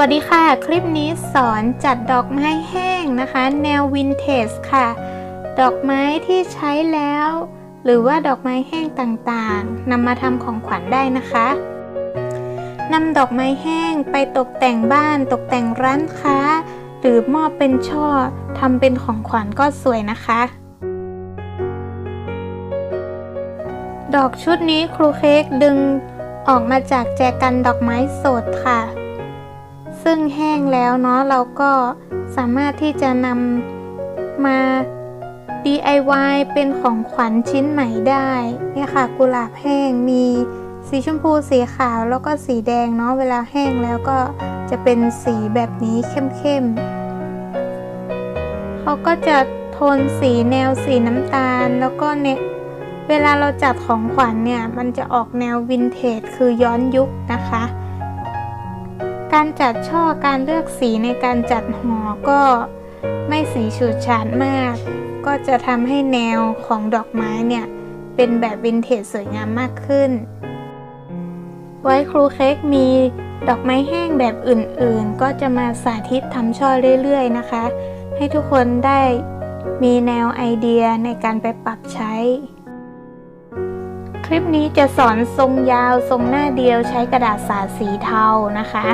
วัสดีค่ะ คลิปนี้สอนจัดดอกไม้แห้งนะคะ แนววินเทจค่ะ ดอกไม้ที่ใช้แล้ว หรือว่าดอกไม้แห้งต่างๆนำมาทำของขวัญได้นะคะนำดอกไม้แห้งไปตกแต่งบ้าน ตกแต่งร้านค้า หรือมอบเป็นช่อทำเป็นของขวัญก็สวยนะคะ ดอกชุดนี้ครูเค้กดึงออกมาจากแจกันดอกไม้สดค่ะ ซึ่งแห้งแล้วเนาะเราก็สามารถที่จะนำมา DIY เป็นของขวัญชิ้นใหม่ได้เนี่ยค่ะกุหลาบแห้งมีสีชมพูสีขาวแล้วก็สีแดงเนาะเวลาแห้งแล้วก็จะเป็นสีแบบนี้เข้มๆเขาก็จะโทนสีแนวสีน้ำตาล แล้วก็เนี่ยเวลาเราจัดของขวัญเนี่ย มันจะออกแนววินเทจคือย้อนยุคนะคะ การจัดช่อการเลือกสีในการจัดหอก็ไม่สีฉูดฉาดมาก ก็จะทำให้แนวของดอกไม้เนี่ย เป็นแบบวินเทจสวยงามมากขึ้น ไว้ครูเค้กมีดอกไม้แห้งแบบอื่นๆ ก็จะมาสาธิตทำช่อเรื่อยๆนะคะ ให้ทุกคนได้มีแนวไอเดียในการไปปรับใช้ คลิปนี้จะสอนทรงยาวทรงหน้าเดียวใช้กระดาษสาสีเทานะคะ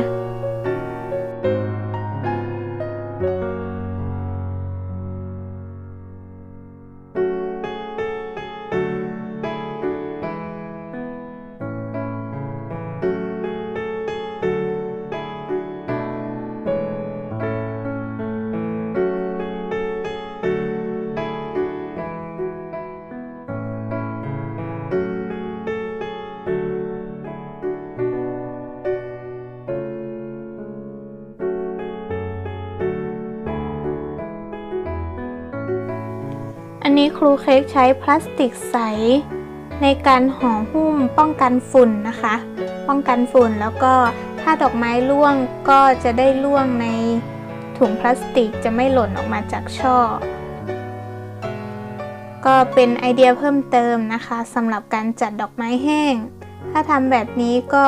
อันนี้ครูเค้กใช้พลาสติกใส ในการห่อหุ้มป้องกันฝุ่นนะคะ ป้องกันฝุ่นแล้วก็ถ้าดอกไม้ร่วงก็จะได้ร่วงในถุงพลาสติกจะไม่หล่นออกมาจากช่อ ก็เป็นไอเดียเพิ่มเติมนะคะสำหรับการจัดดอกไม้แห้ง ถ้าทำแบบนี้ก็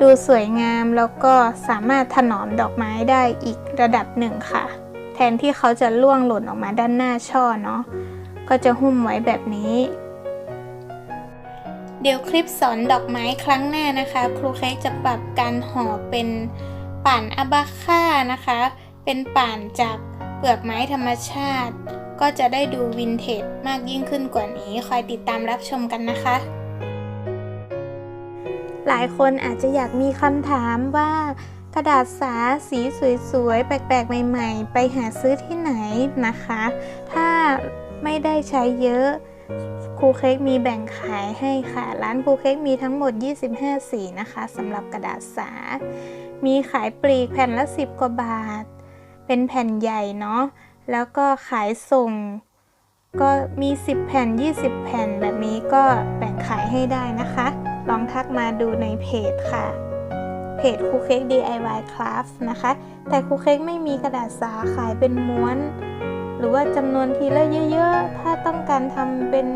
ดูสวยงามแล้วก็สามารถถนอมดอกไม้ได้อีกระดับหนึ่งค่ะ แทนที่เขาจะล่วงหล่นออกมาด้านหน้าช่อเนาะก็จะหุ้มไว้แบบนี้ เดี๋ยวคลิปสอนดอกไม้ครั้งหน้านะคะ ครูเค้กจะปรับการห่อเป็นป่านอาบาค่านะคะ เป็นป่านจากเปลือกไม้ธรรมชาติ ก็จะได้ดูวินเทจมากยิ่งขึ้นกว่านี้ คอยติดตามรับชมกันนะคะ หลายคนอาจจะอยากมีคำถามว่า กระดาษสาสีสวยๆ แปลกๆ ใหม่ๆ ไปหาซื้อที่ไหนนะคะ ถ้าไม่ได้ใช้เยอะครูเค้กมีแบ่งขายให้ค่ะ ร้านครูเค้กมีทั้งหมด 25 สีนะคะสำหรับกระดาษสา มีขายปลีกแผ่นละ 10 กว่าบาท เป็นแผ่นใหญ่เนาะ แล้วก็ขายส่ง ก็มี 10 แผ่น 20 แผ่นแบบนี้ก็แบ่งขายให้ได้นะคะ ลองทักมาดูในเพจค่ะ เพจครูเค้ก DIY Craft นะคะ แต่ครูเค้กไม่มีกระดาษสาขายเป็นม้วน หรือว่าจำนวนทีละเยอะๆ ถ้าต้องการทำเป็น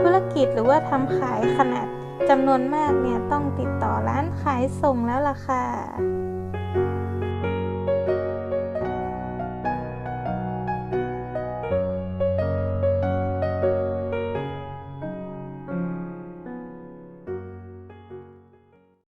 ธุรกิจหรือว่าทำขายขนาดจำนวนมากเนี่ยต้องติดต่อร้านขายส่งแล้วล่ะค่ะ